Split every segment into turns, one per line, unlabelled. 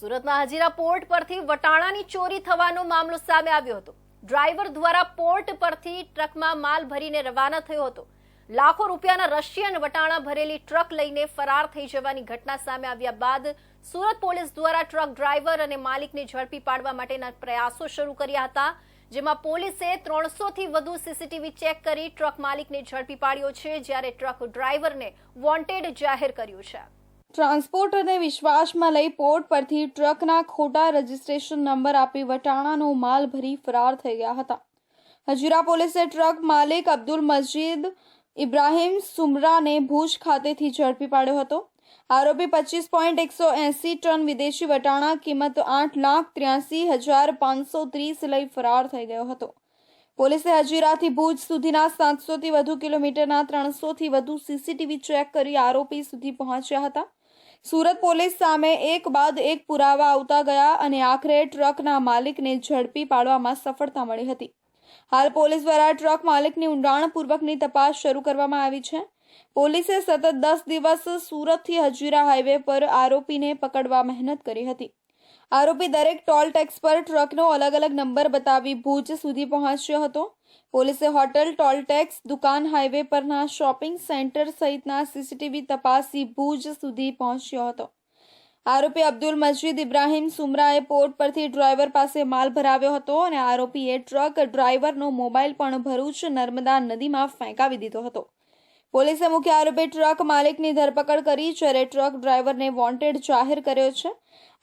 સુરતના હજીરા પોર્ટ પરથી વટાણાની ચોરી થવાનો મામલો સામે આવ્યો હતો. ડ્રાઈવર દ્વારા પોર્ટ પરથી ટ્રકમાં માલ ભરીને રવાના થયો હતો. લાખો રૂપિયાના રશિયન વટાણા ભરેલી ટ્રક લઈને ફરાર થઈ જવાની ઘટના સામે આવ્યા બાદ સુરત પોલીસ દ્વારા ટ્રક ડ્રાઈવર અને માલિકને ઝડપી પાડવા માટેના પ્રયાસો શરૂ કર્યા હતા, જેમાં પોલીસે ત્રણસો થી વધુ સીસીટીવી ચેક કરી ટ્રક માલિકને ઝડપી પાડ્યો છે, જ્યારે ટ્રક ડ્રાઈવરને વોન્ટેડ જાહેર કર્યું છે.
ટ્રાન્સપોર્ટ અને વિશ્વાસમાં લઈ પોર્ટ પરથી ટ્રકના ખોટા રજીસ્ટ્રેશન નંબર આપી વટાણાનો માલ ભરી ફરાર થઈ ગયા હતા. હજીરા પોલીસે ટ્રક માલિક અબ્દુલ મસ્જિદ ઇબ્રાહિમ સુમરાને ભુજ ખાતેથી ઝડપી પાડ્યો હતો. આરોપી પચીસ પોઈન્ટ એકસો એંસી ટન વિદેશી વટાણા કિંમત આઠ લાખ ત્ર્યાસી હજાર પાંચસો ત્રીસ લઈ ફરાર થઈ ગયો હતો. પોલીસે હજીરાથી ભુજ સુધીના સાતસોથી વધુ કિલોમીટરના ત્રણસોથી વધુ સીસીટીવી ચેક કરી આરોપી સુધી પહોંચ્યા હતા. સુરત પોલીસ સામે એક બાદ એક પુરાવા આવતા ગયા અને આખરે ટ્રકના માલિકને ઝડપી પાડવામાં સફળતા મળી હતી. હાલ પોલીસ દ્વારા ટ્રક માલિકની ઊંડાણપૂર્વકની તપાસ શરૂ કરવામાં આવી છે. પોલીસે સતત દસ દિવસ સુરતથી હજીરા હાઈવે પર આરોપીને પકડવા મહેનત કરી હતી. આરોપી દરેક ટોલ ટેક્સ પર ટ્રકનો અલગ અલગ નંબર બતાવી ભુજ સુધી પહોંચ્યો હતો. પોલીસે હોટલ, ટોલ ટેક્સ, દુકાન, હાઈવે પરના શોપિંગ સેન્ટર સહિતના સીસીટીવી તપાસી ભુજ સુધી પહોંચ્યો હતો. આરોપી અબ્દુલ મજીદ ઇબ્રાહિમ સુમરાએ પોર્ટ પરથી ડ્રાઈવર પાસે માલ ભરાવ્યો હતો અને આરોપીએ ટ્રક ડ્રાઈવરનો મોબાઈલ પણ ભરૂચ નર્મદા નદીમાં ફેંકાવી દીધો હતો. પોલીસે મુખ્ય આરોપી ટ્રક માલિકની ધરપકડ કરી જ્યારે ટ્રક ડ્રાઈવરને વોન્ટેડ જાહેર કર્યો છે.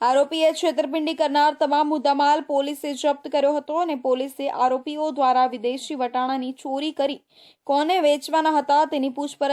આરોપીએ છેતરપિંડી કરનાર તમામ મુદ્દામાલ પોલીસે જપ્ત કર્યો હતો અને પોલીસે આરોપીઓ દ્વારા વિદેશી વટાણાની ચોરી કરી કોને વેચવાના હતા તેની પૂછપરછ